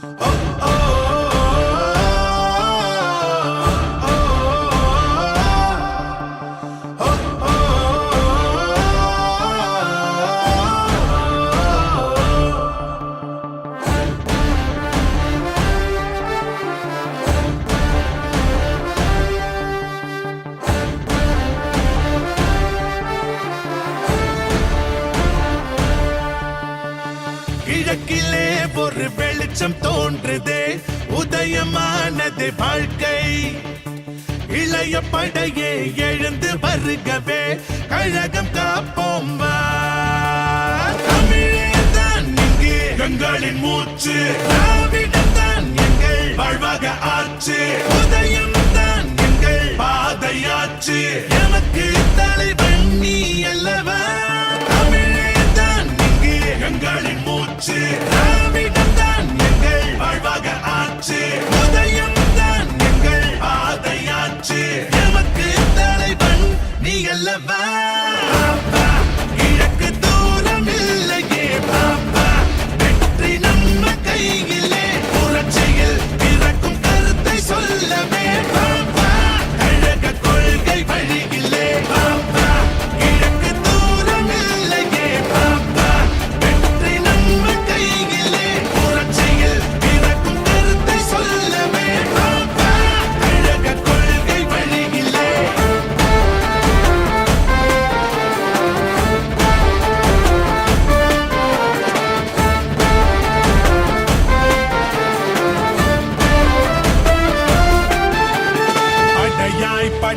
Oh. கிழக்கிலே ஒரு வெளிச்சம் தோன்றுதே. உதயமானது வாழ்க்கை. இளைய படையே எழுந்து வருகவே. கழகம் காப்போம் தமிழே தான் இங்கு. எங்களின் மூச்சு. நீ அல்லவா தூரம் இல்லையே பாப்பா. வெற்றி நம்ம கையில்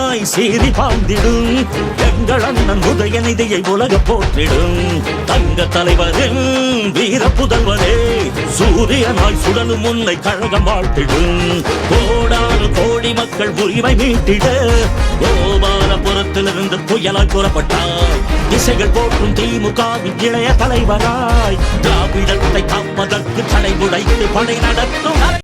தமிழனாய் சீறி பாய்ந்திடும் எங்கள் அண்ணன் உதயநிதியை உலக போற்றிடும். தங்க தலைவரின் வீர புதல்வரே சூரியனாய் சுடலும் உன்னை கழகம் வாழ்த்திடும். கோடானு கோடி மக்கள் உரிமை மீட்டிட கோபாலபுரத்திலிருந்து புயலாய் புறப்பட்டாய். திசைகள் போற்றும் திமுகவின் இளைய தலைவராய் திராவிடத்தை காப்பதற்கு தடை உடைத்து படை நடத்தும்